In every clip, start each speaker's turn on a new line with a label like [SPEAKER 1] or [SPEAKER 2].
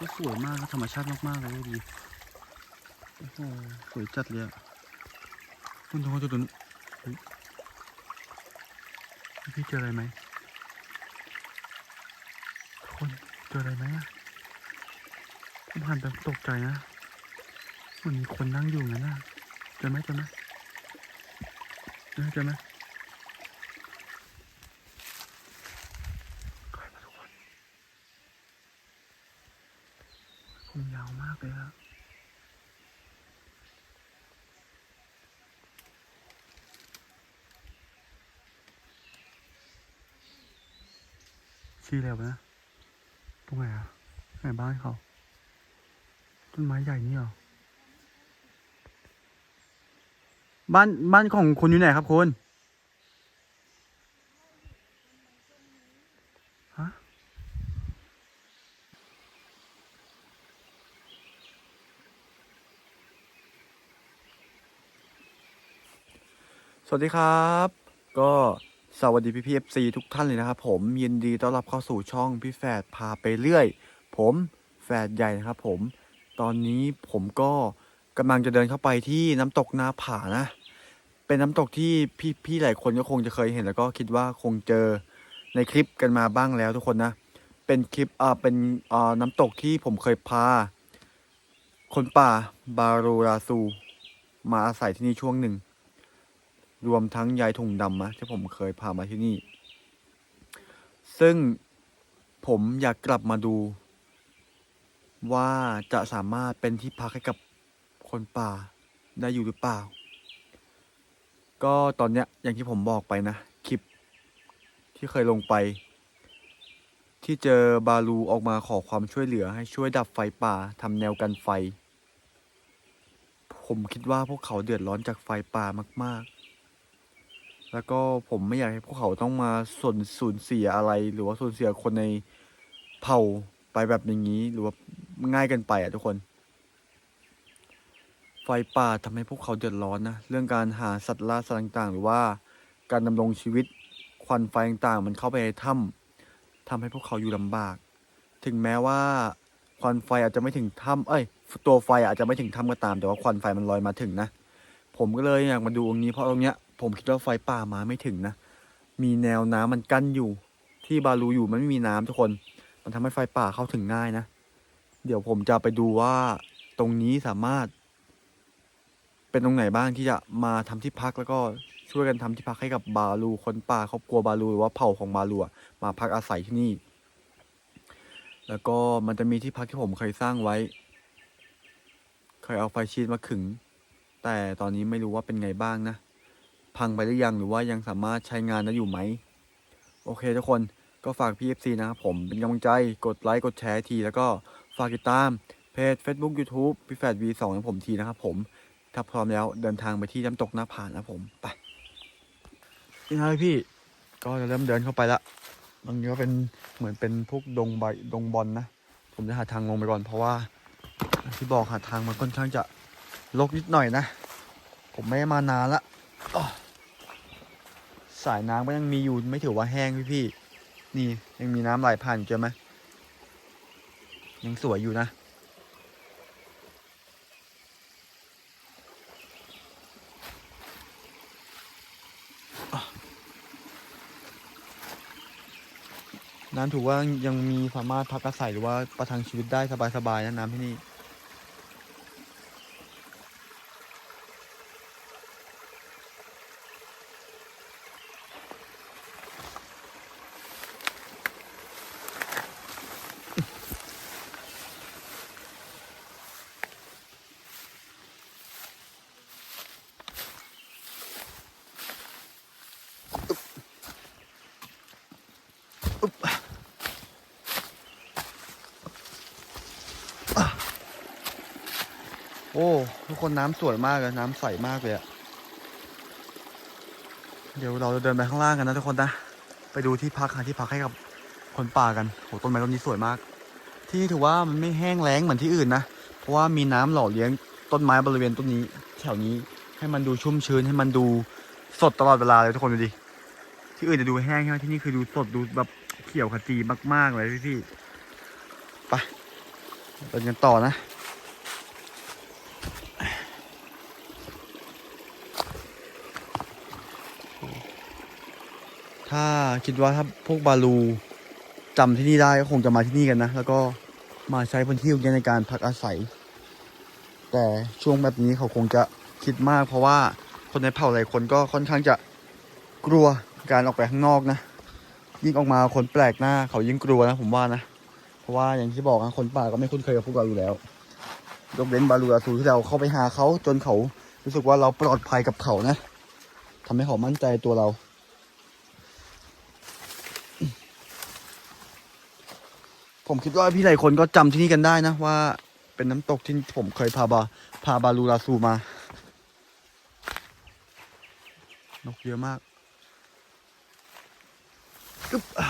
[SPEAKER 1] ก็สวยมากนะธรรมชาติมากๆเลยดีโอ้โหสวยจัดเลยอะคุณทุกคนจะดูนเฮ้พี่เจออะไรไหมคนเจออะไรไหมอะผมหันไปตกใจนะเหมือนมีคนนั่งอยู่งั้นนะเจอไหมเจอไหมเจอไหม ใครมาทุกคนผมยาวมากเลยอะชื่ออะไรวะนะตรงไหนอะไหนบ้านเขา ต้นไม้ใหญ่นี่หรอ บ้านบ้านของคุณอยู่ไหนครับคุณฮะสวัสดีครับ ก็สวัสดีพี่พีเอฟซีทุกท่านเลยนะครับ ผมยินดีต้อนรับเข้าสู่ช่องพี่แฝดพาไปเรื่อย ผมแฝดใหญ่นะครับผม ตอนนี้ผมก็กำลังจะเดินเข้าไปที่น้ำตกนาผานะ เป็นน้ำตกที่พี่พี่หลายคนก็คงจะเคยเห็นแล้วก็คิดว่าคงเจอในคลิปกันมาบ้างแล้วทุกคนนะ เป็นคลิปอ่าเป็นอ่าน้ำตกที่ผมเคยพา คนป่าบารูราซู มาอาศัยที่นี่ช่วงหนึ่ง รวมทั้งยายถุงดำนะที่ผมเคยพามาที่นี่ ซึ่งผมอยากกลับมาดู ว่าจะสามารถเป็นที่พักให้กับคนป่าได้อยู่หรือเปล่า ก็ตอนเนี้ยอย่างที่ผมบอกไปนะคลิปที่เคยลงไป ที่เจอบาลูออกมาขอความช่วยเหลือให้ช่วยดับไฟป่าทำแนวกันไฟ ผมคิดว่าพวกเขาเดือดร้อนจากไฟป่ามาก ๆ แล้วก็ผมไม่อยากให้พวกเขาต้องมาสูญสูญเสียอะไร หรือว่าสูญเสียคนในเผ่า ไปแบบอย่างนี้หรือว่าง่ายเกันไปอะทุกคน ไฟป่าทำให้พวกเขาเดือดร้อนนะ เรื่องการหาสัตว์ล่าสัตว์ต่างๆ หรือว่าการดำรงชีวิตควันไฟต่างๆ มันเข้าไปในถ้ำทำให้พวกเขาอยู่ลำบาก ถึงแม้ว่าควันไฟอาจจะไม่ถึงถ้ำเอ้ย ตัวไฟอาจจะไม่ถึงถ้ำก็ตาม แต่ว่าควันไฟมันลอยมาถึงนะ ผมก็เลยอยากมาดูตรงนี้เพราะตรงเนี้ย ผมคิดว่าไฟป่ามาไม่ถึงนะ มีแนวน้ำมันกั้นอยู่ ที่บาลูอยู่มันไม่มีน้ำทุกคน มันทำให้ไฟป่าเข้าถึงง่ายนะ เดี๋ยวผมจะไปดูว่าตรงนี้สามารถ เป็นตรงไหนบ้างที่จะมาทำที่พักแล้วก็ช่วยกันทำที่พักให้กับบาลูคนป่าครอบครัวบาลูหรือว่าเผ่าของบาลูอะมาพักอาศัยที่นี่ แล้วก็มันจะมีที่พักที่ผมเคยสร้างไว้ เคยเอาไฟชีตมาขึง แต่ตอนนี้ไม่รู้ว่าเป็นไงบ้างนะ พังไปหรือยังหรือว่ายังสามารถใช้งานได้อยู่ไหม โอเคทุกคน ก็ฝาก PFC นะครับผมเป็นกำลังใจกดไลค์กดแชร์ที แล้วก็ฝากติดตามเพจ Facebook YouTube พี่แฟด V2 ของผมทีนะครับผม ถ้าพร้อมแล้วเดินทางไปที่น้ำตกหน้าผานะผมไปนี่นะพี่ก็จะเริ่มเดินเข้าไปละตรงนี้ก็เป็นเหมือนเป็นพวกดงใบดงบอลนะผมจะหาทางลงไปก่อนเพราะว่าที่บอกหาทางมันค่อนข้างจะลกนิดหน่อยนะ ผมไม่ได้มานานละสายน้ำก็ยังมีอยู่ไม่ถือว่าแห้งพี่พี่ นี่ยังมีน้ำไหลผ่านอยู่เจอไหมยังสวยอยู่นะ น้ำถือว่ายังมีสามารถพักอาศัยหรือว่าประทังชีวิตได้สบายๆนะน้ำที่นี่ อ้ทุกคนน้ำสวยมากเลยน้ำใสมากเลยอะเดี๋ยวเราจะเดินไปข้างล่างกันนะทุกคนนะ ไปดูที่พักหาที่พักให้กับคนป่ากันโหต้นไม้ต้นนี้สวยมาก ที่นี่ถือว่ามันไม่แห้งแล้งเหมือนที่อื่นนะ เพราะว่ามีน้ำหล่อเลี้ยงต้นไม้บริเวณต้นนี้ แถวนี้ให้มันดูชุ่มชื้นให้มันดูสดตลอดเวลาเลยทุกคนดูดิ ที่อื่นจะดูแห้งใช่ไหมที่นี่คือดูสดดูแบบเขียวขจีมากๆเลยพี่พี่ๆไปเดินกันต่อนะ ถ้าคิดว่าถ้าพวกบาลูจำที่นี่ได้ก็คงจะมาที่นี่กันนะ แล้วก็มาใช้พื้นที่ตรงนี้ในการพักอาศัย แต่ช่วงแบบนี้เขาคงจะคิดมาก เพราะว่าคนในเผ่าหลายคนก็ค่อนข้างจะกลัวการออกไปข้างนอกนะ ยิ่งออกมาคนแปลกหน้า เขายิ่งกลัวนะผมว่านะ เพราะว่าอย่างที่บอกนะคนป่าก็ไม่คุ้นเคยกับพวกเราอยู่แล้ว ยกเว้นบาลูอาซูที่เราเข้าไปหาเขาจนเขารู้สึกว่าเราปลอดภัยกับเขานะทำให้เขามั่นใจตัวเรา ผมคิดว่าพี่หลายคนก็จำที่นี่กันได้นะว่า เป็นน้ำตกที่ผมเคยพาบาพาบาลูราซูมานกเยอะมากอึ๊บอะ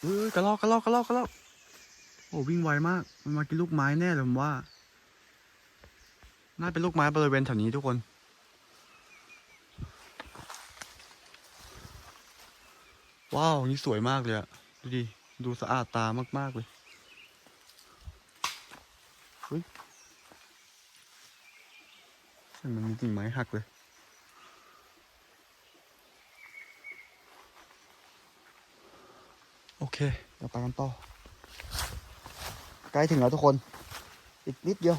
[SPEAKER 1] เออกระลอกกระลอกกระลอกกระลอกโอ้วิ่งไวมาก มันมากินลูกไม้แน่เลยผมว่า น่าเป็นลูกไม้บริเวณแถวนี้ทุกคน ว้าวนี่สวยมากเลยอะดูดิ ดูสะอาดตามากๆเลยเฮ้ยมันมีกิ่งไม้หักเลย โอเค เดี๋ยวไปกันต่อ ใกล้ถึงแล้วทุกคน อีกนิดเดียว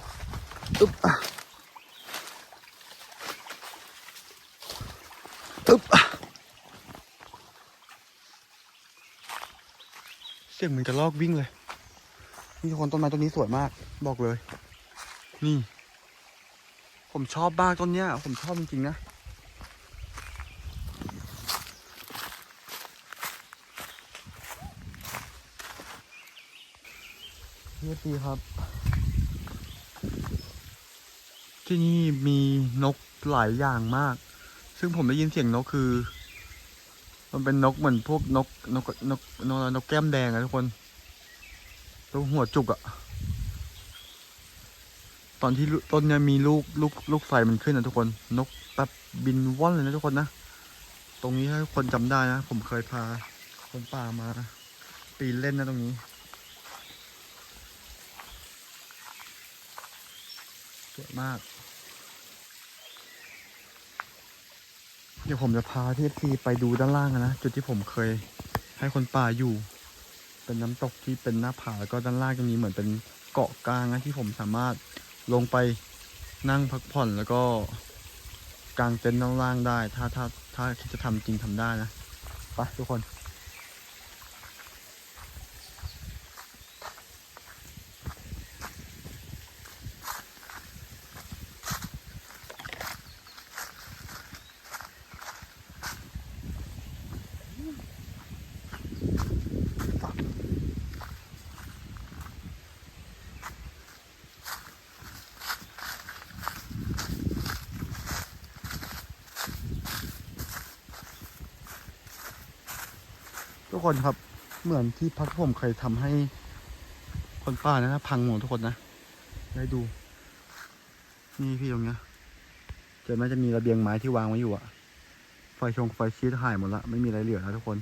[SPEAKER 1] อึ๊บอะอึ๊บอะ เสียงเหมือนกระลอกวิ่งเลย นี่ทุกคนต้นไม้ต้นนี้สวยมาก บอกเลย นี่ ผมชอบมากต้นเนี้ย ผมชอบจริงๆนะเพื่อดีครับ ที่นี่มีนกหลายอย่างมาก ซึ่งผมได้ยินเสียงนกคือ มันเป็นนกเหมือนพวกนกนกนกนกนกแก้มแดงอะทุกคนตัวหัวจุกอะตอนที่ต้นเนี่ยมีลูกลูกลูกไฟมันขึ้นนะทุกคน นกแบบบินว่อนเลยนะทุกคนนะ ตรงนี้ถ้าทุกคนจำได้นะ ผมเคยพาคนป่ามา ปีนเล่นนะตรงนี้สวยมาก ดี๋ยวผมจะพาที่ทีไปดูด้านล่างนะจุดที่ผมเคยให้คนป่าอยู่ เป็นน้ำตกที่เป็นหน้าผาแล้วก็ด้านล่างจะมีเหมือนเป็นเกาะกลางนะที่ผมสามารถลงไปนั่งพักผ่อนแล้วก็กางเต็นท์ด้านล่างได้ ถ้าถ้าถ้าคิดจะทำจริงทำได้นะไปทุกคน ทุกคนครับเหมือนที่พักที่ผมเคยทำให้คนป้านะ พังหมดทุกคนนะได้ดู นี่พี่ตรงเนี้ยจอไหมจะมีระเบียงไม้ที่วางไว้อยู่อะไฟชงไฟชีตหายหมดละไม่มีอะไรเหลือแล้วทุกคน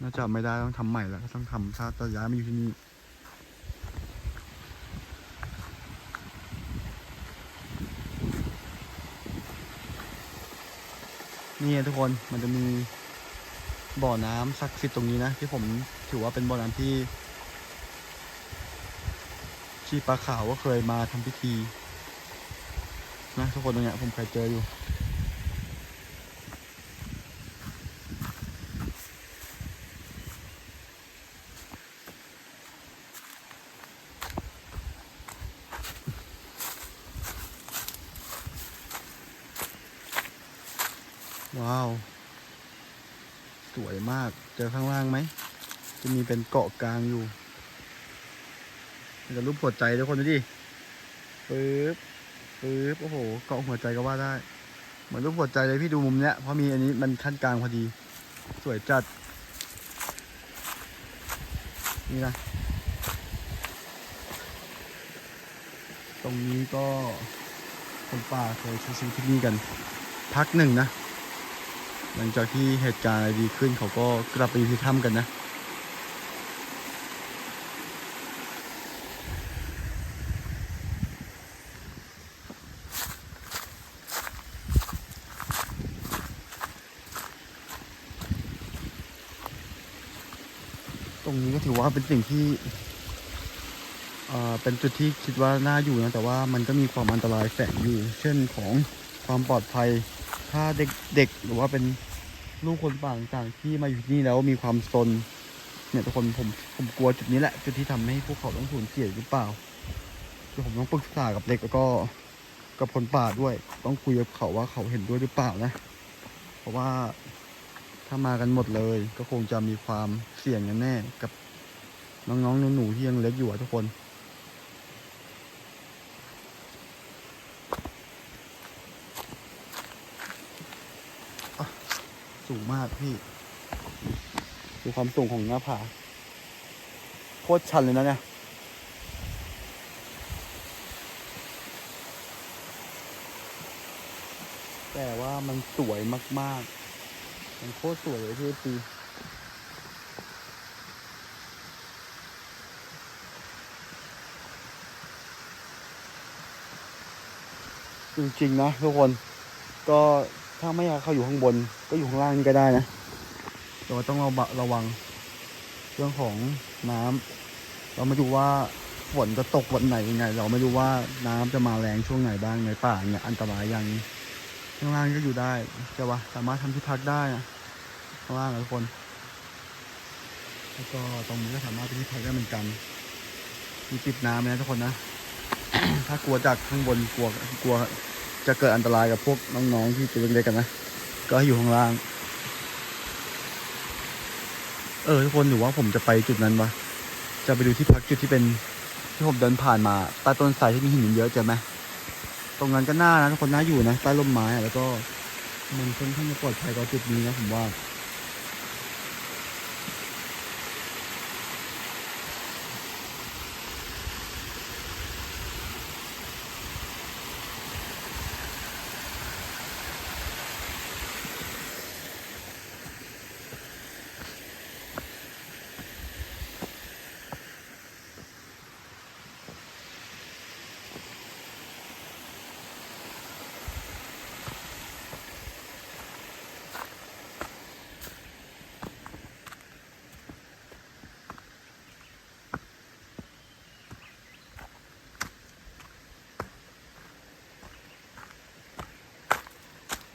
[SPEAKER 1] น่าจะไม่ได้ต้องทำใหม่แล้วต้องทำถ้าจะย้ายมาอยู่ที่นี่นี่ทุกคนมันจะมี บ่อน้ำศักดิ์สิทธิ์ตรงนี้นะที่ผมถือว่าเป็นบ่อน้ำที่ชีปลาขาวก็เคยมาทำพิธีนะทุกคนตรงเนี้ยผมเคยเจออยู่ว้าว สวยมาก เจอข้างล่างไหม จะมีเป็นเกาะกลางอยู่จะรูปหัวใจทุกคนดูดิปึ๊บปึ๊บโอ้โห เกาะหัวใจก็ว่าได้ เหมือนรูปหัวใจเลยพี่ดูมุมเนี้ย เพราะมีอันนี้มันขั้นกลางพอดี สวยจัด นี่นะตตรงนี้ก็คนป่าเคยใช้ชีวิตที่นี่กัน พักหนึ่งนะ หลังจากที่เหตุการณ์อะไรดีขึ้นเขาก็กลับไปอยู่ที่ถ้ำกันนะตรงนี้ก็ถือว่าเป็นสิ่งที่เอ่อเป็นจุดที่คิดว่าน่าอยู่นะ แต่ว่ามันก็มีความอันตรายแฝงอยู่ เช่นของความปลอดภัย ถ้าเด็กเด็กหรือว่าเป็น ลูกคนป่าต่างๆที่มาอยู่ที่นี่แล้วมีความซนเนี่ยทุกคนผมผมกลัวจุดนี้แหละ จุดที่ทำให้พวกเขาต้องสูญเสียหรือเปล่าคือผมต้องปรึกษากับเด็กแล้วก็กับคนป่าด้วย ต้องคุยกับเขาว่าเขาเห็นด้วยหรือเปล่านะ เพราะว่าถ้ามากันหมดเลย ก็คงจะมีความเสี่ยงแน่ๆกับน้องๆหนูๆที่ยังเล็กอยู่ทุกคน สูงมากพี่ ดูความสูงของหน้าผา โคตรชันเลยนะเนี่ย แต่ว่ามันสวยมาก ๆ มันโคตรสวยเลยพี่ปีจริง ๆ นะทุกคนก็ ถ้าไม่อยากเขาอยู่ข้างบน ก็อยู่ข้างล่างนี่ก็ได้นะแต่ว่าต้องระบะระวังเรื่องของน้ำเราไม่รู้ว่าฝนจะตกวันไหนยังไง เราไม่รู้ว่าน้ำจะมาแรงช่วงไหนบ้างในป่าเนี่ยอันตรายอย่างข้างล่างก็อยู่ได้ใช่ปะสามารถทำที่พักได้นะข้างล่างทุกคนแล้วก็ตรงนี้ก็สามารถเป็นที่พักได้เหมือนกัน มีติดน้ำนะทุกคนนะ ถ้ากลัวจากข้างบนกลัวกลัว จะเกิดอันตรายกับพวกน้องๆที่ตัวเล็กๆกันนะ ก็อยู่ข้างล่าง เออทุกคนหรือว่าผมจะไปจุดนั้นวะจะไปดูที่พักจุดที่เป็นที่ผมเดินผ่านมาใต้ต้นไทรที่มีหินเยอะเจอไหมตรงนั้นก็น่านะทุกคนน่าอยู่นะใต้ร่มไม้แล้วก็มันค่อนข้างจะปลอดภัยกว่าจุดนี้นะผมว่า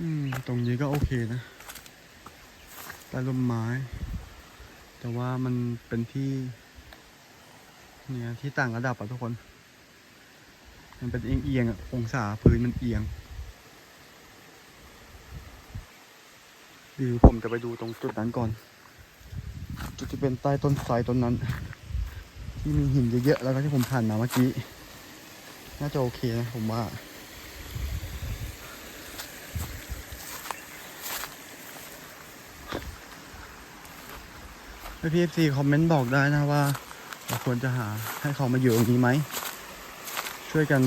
[SPEAKER 1] อืม ตรงนี้ก็โอเคนะใต้ร่มไม้ แต่ว่ามันเป็นที่ เนี่ยที่ต่างระดับอะทุกคน มันเป็นเอียงเอียงๆอะองศาพื้นมันเอียงหรือผมจะไปดูตรงจุดนั้นก่อน จุดที่เป็นใต้ต้นไทรต้นนั้น ที่มีหินเยอะๆแล้วก็ที่ผมผ่านมาเมื่อกี้ น่าจะโอเคนะผมว่า พี่เอฟซีคอมเมนต์บอกได้นะว่าเราควรจะหาให้เขามาอยู่ตรงนี้ไหม ช่วยกัน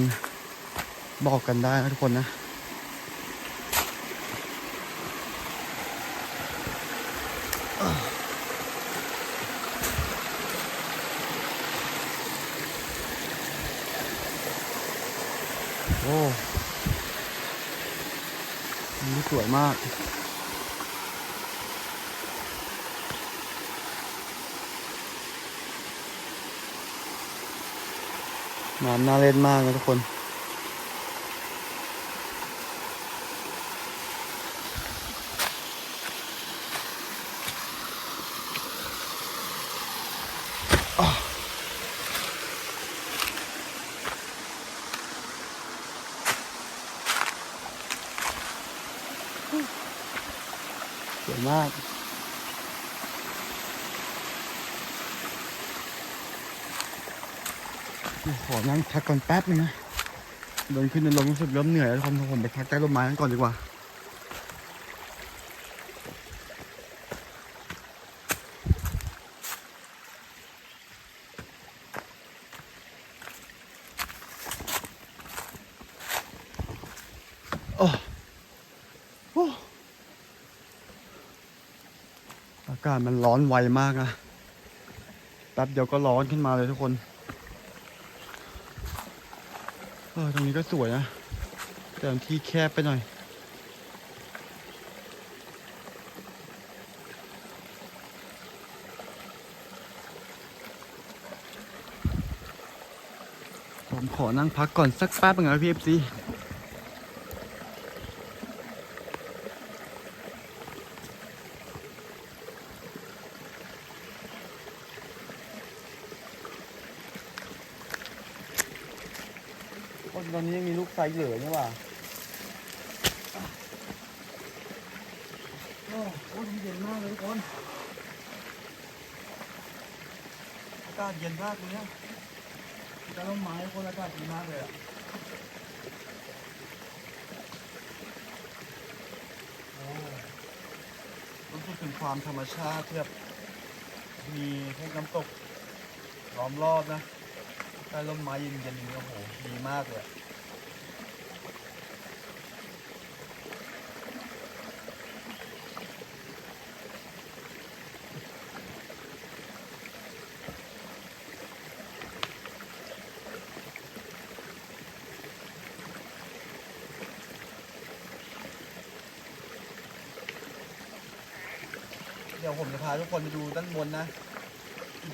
[SPEAKER 1] บอกกันได้นะทุกคนนะโอ้นี่สวยมาก น้ำน่าเล่นมากนะทุกคน สวยมาก ขอนั่งพักก่อนแป๊บนึงนะเดินขึ้นเดินลงรู้สึกเริ่มเหนื่อยแล้วทุกคนผมไปพักใต้ร่มไม้กันก่อนดีกว่าโอ้โอ้อากาศมันร้อนไวมากนะแป๊บเดียวก็ร้อนขึ้นมาเลยทุกคน เออตรงนี้ก็สวยนะ แต่ที่แคบไปหน่อย ผมขอนั่งพักก่อนสักแป๊บนึงนะพี่เอฟซีต อนนี้ยังมีลูกไซเหลือนี่ว่าโอ้โหเย็นมากเลยทุกคนอากาศเย็นมากเลยนี่ยแต่ต้นไม้คนอากาศดีมากเลยอะโอ้รู้สึกถึงความธรรมชาติที่แบบมีพวกน้ำตกล้อมรอบนะใต้ร่มไม้เย็นๆอย่างนี้โอ้โห ดีมากเลยอะเดี๋ยวผมจะพาทุก คนไปดูด้านบนนะ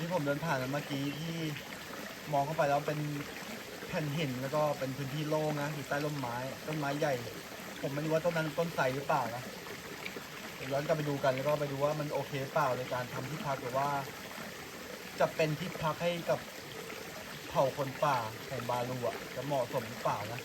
[SPEAKER 1] ที่ผมเดินผ่านเมื่อกี้ที่มองเข้าไปแล้วเป็นแผ่นหินแล้วก็เป็นพื้นที่โล่งนะอยู่ใต้ร่มไม้ต้นไม้ใหญ่ ผมไม่รู้ว่าต้นนั้นต้นไทรหรือเปล่านะย้อนกลับไปดูกันแล้วก็ไปดูว่ามันโอเคเปล่าในการทำที่พักหรือว่า จะเป็นที่พักให้กับเผ่าคนป่าของบาลูอะจะเหมาะสมหรือเปล่านะ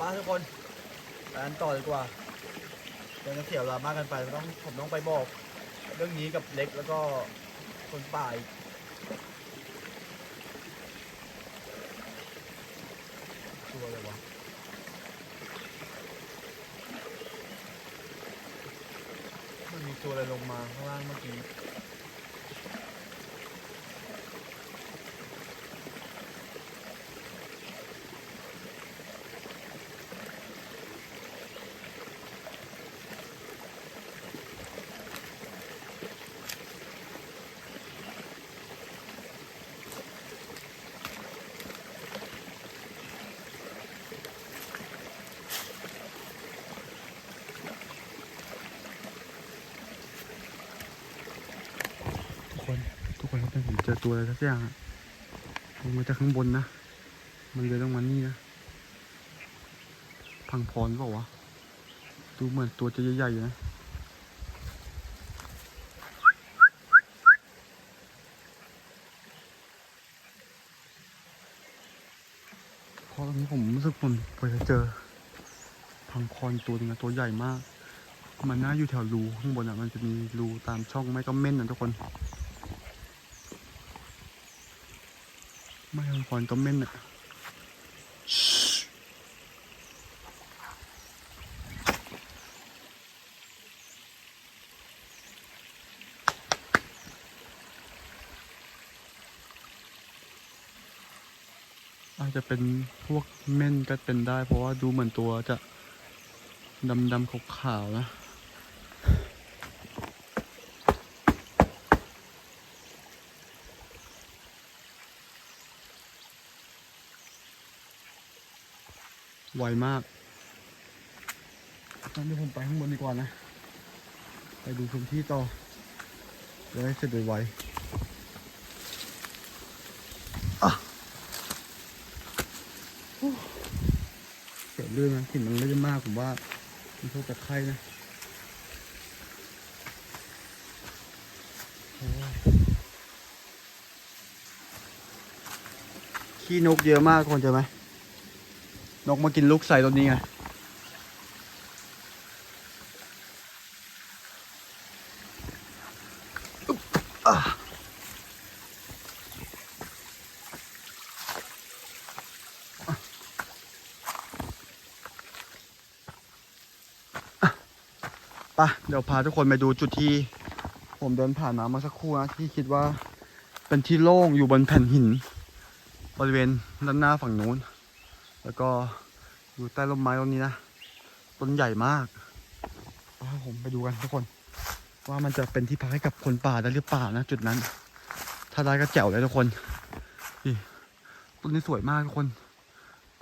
[SPEAKER 1] ป้าทุกคนไปกันต่อดีกว่าเดี๋ยวจะเสียเวลามากกันไปต้องผมต้องไปบอก เรื่องนี้กับเล็กแล้วก็คนป่าอีกตัวเลยวะมันมีตัวอะไรลงมาข้างล่างเมื่อกี้ คนครับผมเจอตัวอะไรสักอย่างอะลงมาจากข้างบนนะ มันเลื้องมานี่นะ พังพรเปล่าวะ ดูเหมือนตัวจะใหญ่ๆอยู่นะเพราะตอนนี้ผมรู้สึกผมพอจะเจอ พังพรตัวหนึงอะตัวใหญ่มาก มันน่าอยู่แถวรูข้างบนอะ มันจะมีรูตามช่องไม่ก็เม่นนะทุกคน ไม่พังพรก็เม่นอะอาจจะเป็นพวกเม่นก็เป็นได้ เพราะว่าดูเหมือนตัวจะดำดำๆขาวๆนะ ไวมากตอนนี้ผมไปข้างบนดีกว่านะ ไปดูพื้นที่ต่อจะได้เสร็จไวๆโลื่
[SPEAKER 2] นนะหินมันลื่นมากผมว่ามันโชคจะไข้นะโอ้ขี้นกเยอะมากคนเจอไหม นกมากินลูกใส่ต้นนี้ไงปะเดี๋ยวพาทุกคนไปดูจุดที่ ผมเดินผ่านมาเมื่อสักครู่นะที่คิดว่าเป็นที่โล่งอยู่บนแผ่นหิน บริเวณด้านหน้าฝั่งนู้น แล้วก็อยู่ใต้ร่มไม้ต้นนี้นะต้นใหญ่มากพาผมไปดูกันทุกคน ว่ามันจะเป็นที่พักให้กับคนป่าได้หรือเปล่านะจุดนั้น ถ้าได้ก็แจ๋วเลยทุกคนนี่ต้นนี้สวยมากทุกคน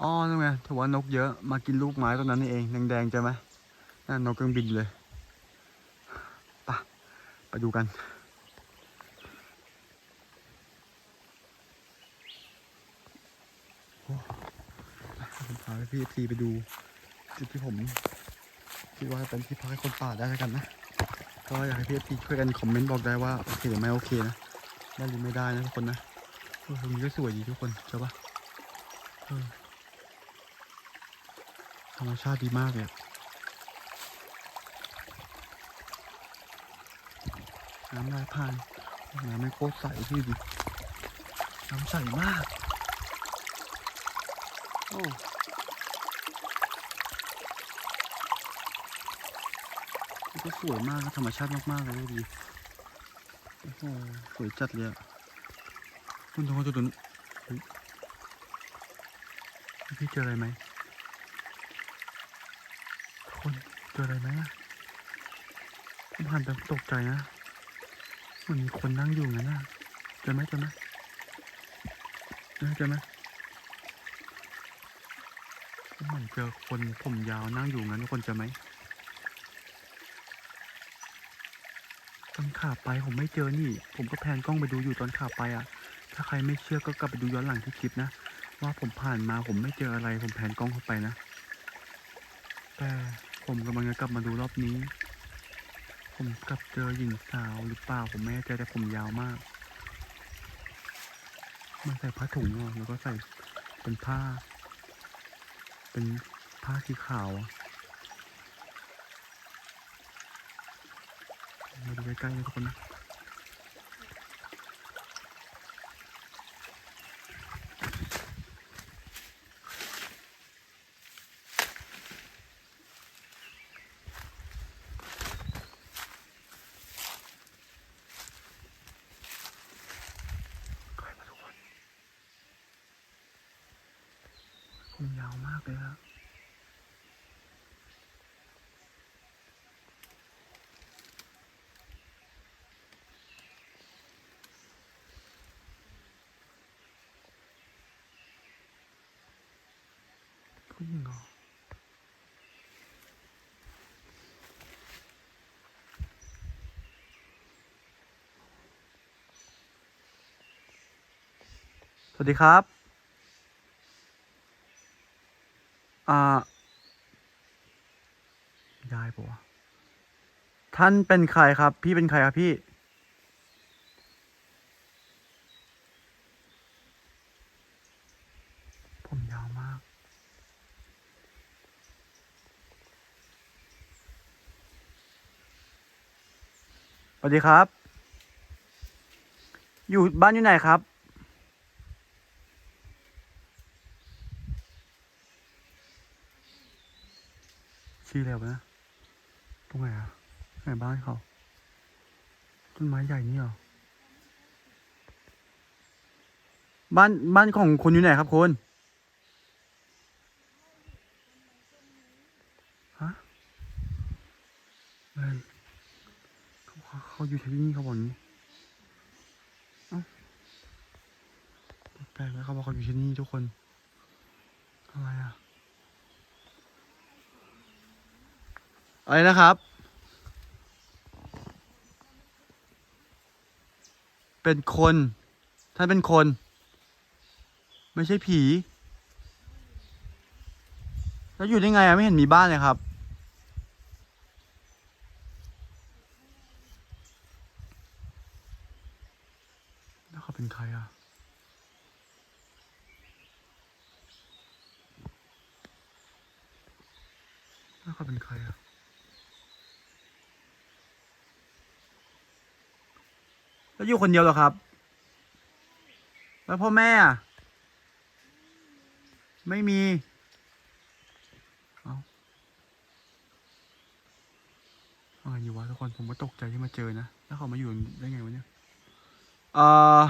[SPEAKER 2] อ้อนั่นไงถือว่านกเยอะมากินลูกไม้ต้นนั้นนี่เองแดงๆใช่ไหมนั่นนกกำลังบินเลยไปไปดูกันโอ้ ผมพาพี่พีไปดูจุดที่ผมคิดว่าเป็นที่พักให้คนป่าได้แล้วกันนะ ก็อยากให้พี่พีช่วยกันคอมเมนต์บอกได้ว่าโอเคหรือไม่โอเคนะ ได้หรือไม่ได้นะทุกคนนะเออตรงนี้ก็สวยดีทุกคนใช่ปะธรรมชาติดีมากเลยน้ำลายผ่านน้ำไม่โคตรใสพี่ดิน้ำใสมาก โอ้ ก็สวยมากนะธรรมชาติมากๆเลยดูดิโอ้โหสวยจัดเลยอะคุณทุกคนจุดนู้พี่เจออะไรไหมคนเจออะไรไหมอะผมหันไปตกใจนะมันมีคนนั่งอยู่งั้นน่ะเจอไหมเจอไหมเจอไหมเหมือนเจอคนผมยาวนั่งอยู่งั้นทุกคนเจอไหม ตอนขาไปผมไม่เจอนี่ ผมก็แพนกล้องไปดูอยู่ตอนขาไปอะ ถ้าใครไม่เชื่อก็กลับไปดูย้อนหลังที่คลิปนะ ว่าผมผ่านมาผมไม่เจออะไร ผมแพนกล้องเข้าไปนะ แต่ผมกำลังจะกลับมาดูรอบนี้ ผมกลับเจอหญิงสาวหรือเปล่าผมไม่แน่ใจแต่ผมยาวมากมันใส่ผ้าถุงอะแล้วก็ใส่เป็นผ้า เป็นผ้าสีขาวอะมาดู ใกล้ๆเลยทุกคนนะใกล้มาทุกคนผมยาวมากเลยอะผู้ สวัสดีครับ อ่ายายปะท่านเป็นใครครับ พี่เป็นใครครับพี่ ผมยาวมาก สวัสดีครับ อยู่บ้านอยู่ไหนครับ ชี้แล้วนะ ตรงไหนอะไหนบ้านเขา ต้นไม้ใหญ่นี่หรอ บ้านบ้านของคุณอยู่ไหนครับคุณฮะอะไรเขาเขาเขาอยู่ที่นี่เขาบอกนี้เอ้าแปลกแล้วเขาบอกเขาอยู่ที่นี่ทุกคน อะไรอะ อะไรนะครับ เป็นคน ท่านเป็นคน ไม่ใช่ผี แล้วอยู่ได้ไงอะไม่เห็นมีบ้านเลยครับ แล้วเขาเป็นใครอะแล้วเขาเป็นใครอะแล้ว อยู่คนเดียวเหรอครับ แล้วพ่อแม่อะไม่มีเอาอาไงดีวะทุกคนผมก็ตกใจที่มาเจอนะ แล้วเขามาอยู่ได้ไงวะเนี่ยเออ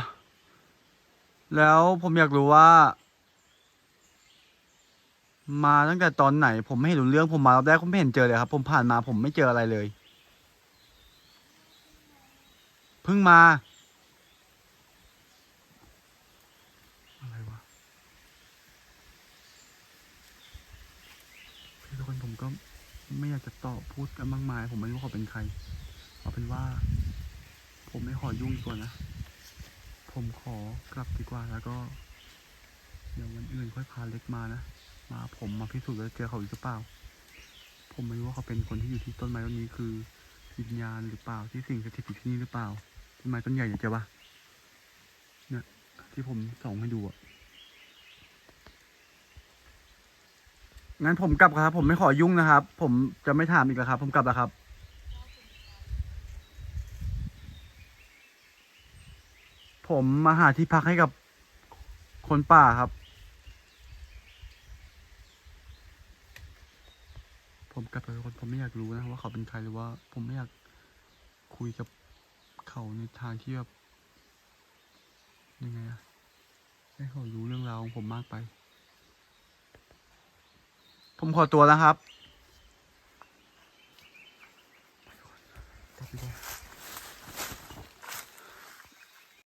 [SPEAKER 2] แล้วผมอยากรู้ว่า มาตั้งแต่ตอนไหน ผมไม่เห็นรู้เรื่องผมมารอบแรกผมไม่เห็นเจอเลยครับ ผมผ่านมาผมไม่เจออะไรเลย เพิ่งมา อะไรวะ คือทุกคนผมก็ ไม่อยากจะตอบพูดกันมากมาย ผมไม่รู้เขาเป็นใครเอาเป็นว่า ผมไม่ขอยุ่งดีกว่านะ ผมขอกลับดีกว่าแล้วก็ เดี๋ยววันอื่นค่อยพาเล็กมานะ มาผมมาพิสูจน์ว่าเจอเขาอีกหรือเปล่า ผมไม่รู้ว่าเขาเป็นคนที่อยู่ที่ต้นไม้ต้นนี้คือวิญญาณหรือเปล่าที่สิ่งสถิตอยู่ที่นี่หรือเปล่าต้นไม้ต้นใหญ่เนี่ยเจอปะเนี่ยที่ผมส่องให้ดูอะ งั้นผมกลับครับ ผมไม่ขอยุ่งนะครับ ผมจะไม่ถามอีกแล้วครับ ผมกลับแล้วครับ ผมมาหาที่พักให้กับคนป่าครับ ผมกลับไปคนผมไม่อยากรู้นะว่าเขาเป็นใครหรือว่า ผมไม่อยากคุยกับเขาในทางที่แบบยังไงอะให้เขารู้เรื่องราวของผมมากไป ผมขอตัวแล้วครับ